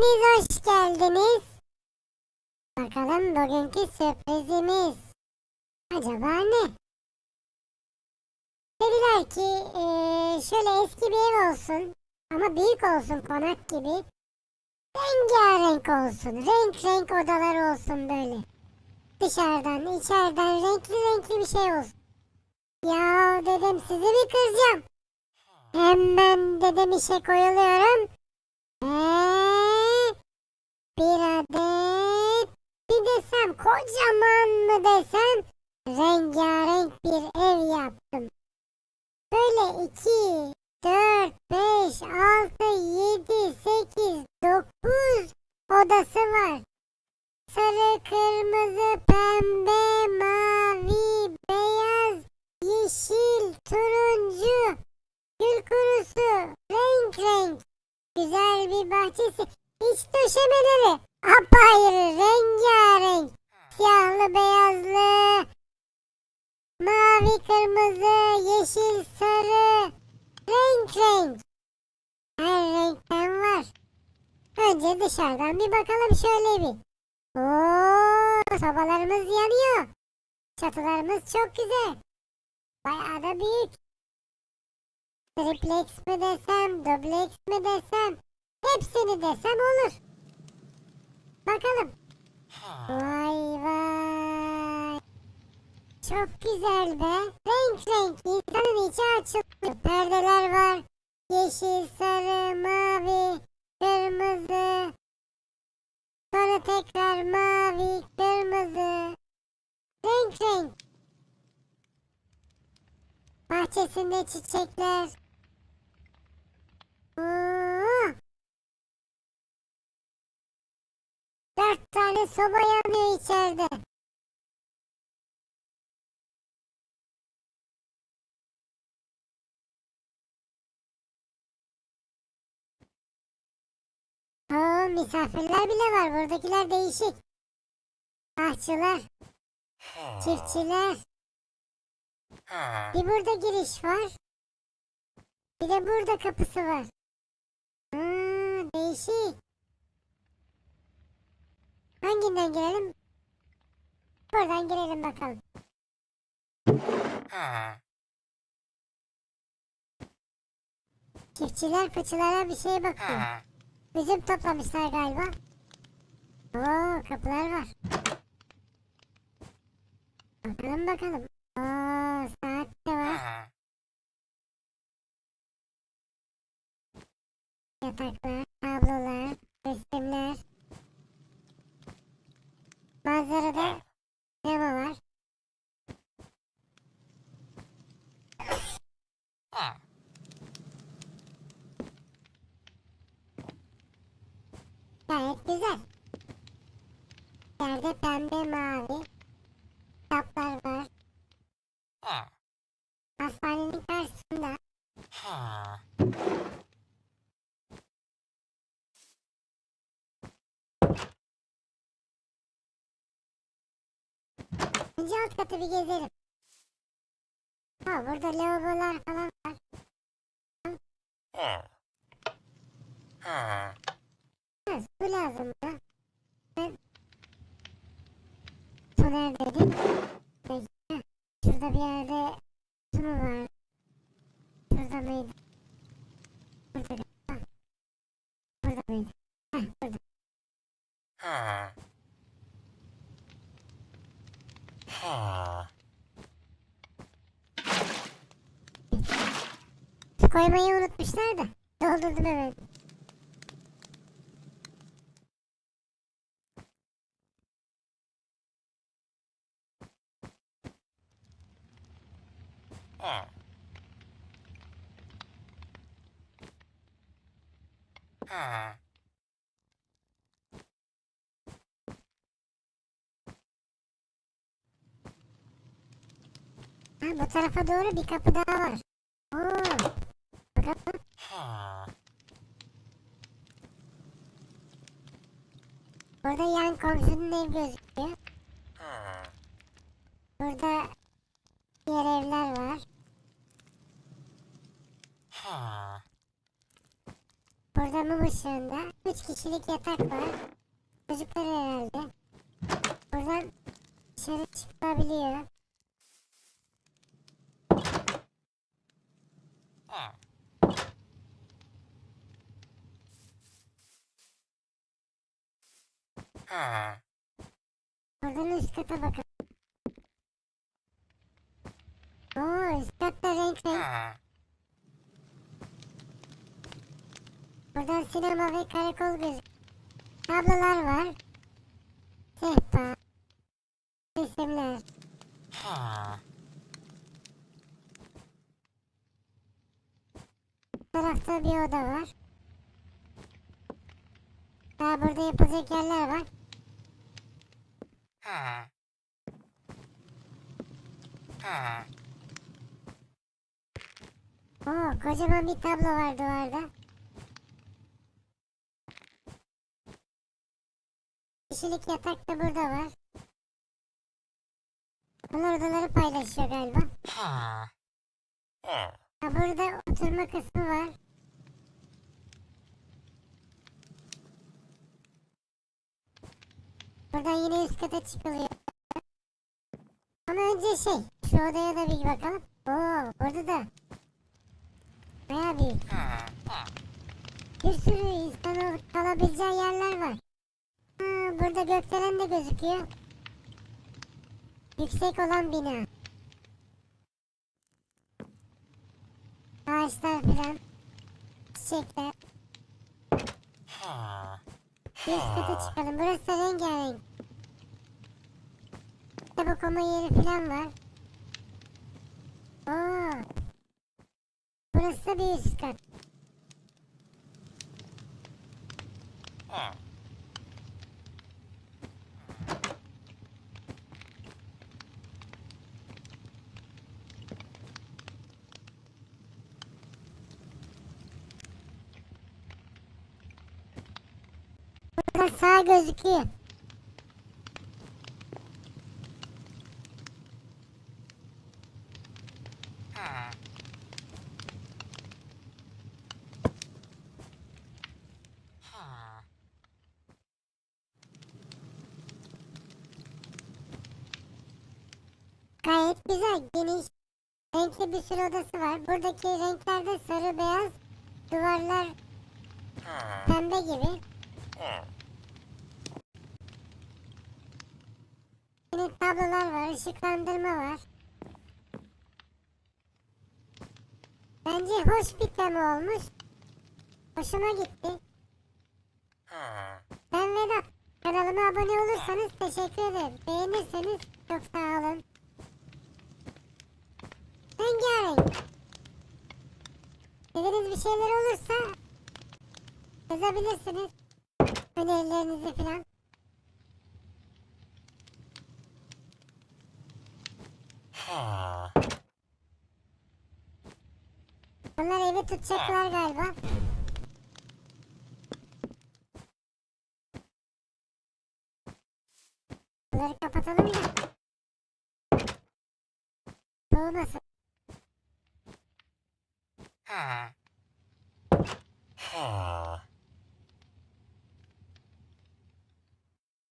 Hepiniz hoş geldiniz. Bakalım bugünkü sürprizimiz. Acaba ne? Dediler ki eee, şöyle eski bir ev olsun ama büyük olsun konak gibi. Rengarenk olsun. Renk renk odalar olsun böyle. Dışarıdan içeriden renkli renkli bir şey olsun. Ya dedim sizi mi kıracağım? Hemen dedim işe koyuluyorum. Ee, bir adet bir desem kocaman mı desem rengarenk bir ev yaptım. Böyle 2, 4, 5, 6, 7, 8, 9 odası var. Sarı, kırmızı, pembe, mavi, beyaz, yeşil, turuncu, gül kurusu, renk renk. Güzel bir bahçesi. Döşemeleri. Apayrı rengarenk. Siyahlı beyazlı. Mavi kırmızı. Yeşil sarı. Renk renk. Her renkten var. Önce dışarıdan bir bakalım şöyle bir. Oo, sobalarımız yanıyor. Çatılarımız çok güzel. Bayağı da büyük. Triplex mi desem, dubleks mi desem, hepsini desem olur. Bakalım. Vay vay. Çok güzel be. Renk renk insanın içi açılıyor. Perdeler var. Yeşil, sarı, mavi, kırmızı. Sonra tekrar mavi, kırmızı. Renk renk. Bahçesinde çiçekler. Oo. Tane soba yanıyor içeride. Oo, misafirler bile var. Buradakiler değişik. Ahçılar, çiftçiler. Bir burada giriş var. Bir de burada kapısı var. Hmm, değişik. Hanginden girelim? Buradan girelim bakalım. Çiftçiler fıçılara bir şeye bakıyor. Üzüm toplamışlar galiba. Oo kapılar var. Bakalım bakalım. Oo saat de var. Yataklar, tablolar, resimler. Manzarada tema var. Gayet güzel. Yerde pembe mavi. Kitaplar var. Hastanenin karşısında. Önce alt katı bir gezelim. Ha burada lavabolar falan var. Ha, su lazım buna. Ben... Su neredeydi? Bekle. Şurada bir yerde su mu var? Şurada mıydı? Burada galiba. Burada mıydı? Heh burada. Su koymayı unutmuşlar da. Doldurdum hemen. Ha, bu tarafa doğru bir kapı daha var. Oo. Bakalım. Burada yan komşunun ev gözüküyor. Burada diğer evler var. Işığında 3 kişilik yatak var. Çocuklar herhalde. Buradan dışarı çıkılabiliyor. Buradan üst kata bakalım. Oo üst katta renk renk. Buradan sinema ve karakol gözüküyor. Tablolar var. Sehpa. Resimler. Bu tarafta bir oda var. Daha burada yapılacak yerler var. Oo kocaman bir tablo var duvarda. Kişilik yatak da burada var. Bunlar odaları paylaşıyor galiba. Ha burada oturma kısmı var. Buradan yine üst kata çıkılıyor. Ama önce şey, şu odaya da bir bakalım. Oo, burada da. Bayağı büyük. Bir sürü insan kalabileceği yerler var. Burada gökdelen de gözüküyor. Yüksek olan bina. Ağaçlar filan. Çiçekler. Bir üst kata çıkalım. Burası da rengarenk. Kitap okuma yeri filan var. Oo. Burası da bir üst kat. Burada sağ gözüküyor. Gayet güzel, geniş, renkli bir sürü odası var. Buradaki renklerde sarı, beyaz, duvarlar pembe gibi. Yine tablolar var, ışıklandırma var. Bence hoş bir tema olmuş. Hoşuma gitti. Ben Vedat. Kanalıma abone olursanız teşekkür ederim. Beğenirseniz çok sağ olun. Rengarenk. Dediğiniz bir şeyler olursa yazabilirsiniz. Önerilerinizi falan. Bunlar evi tutacaklar galiba. Bunları kapatalım da. Soğumasın.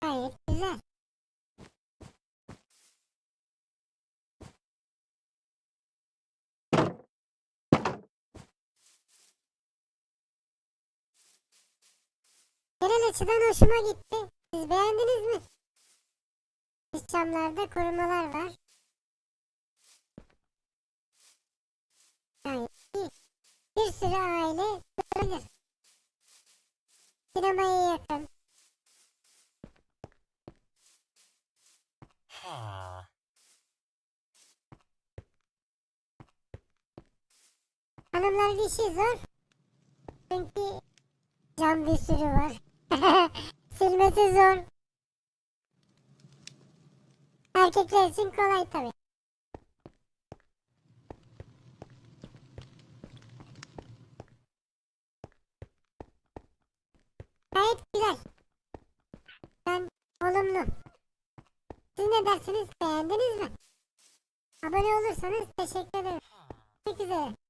Gayet güzel. Genel açıdan hoşuma gitti. Siz beğendiniz mi? Dış camlarda korumalar var. Gayet iyi. Bir sürü aile durabilir. Sinemaya yakın. Hanımların işi zor. Çünkü cam bir sürü var. Silmesi zor. Erkekler için kolay tabi. Gayet güzel. Ben olumlu. Siz ne dersiniz? Beğendiniz mi? Abone olursanız teşekkür ederim. Görüşmek üzere.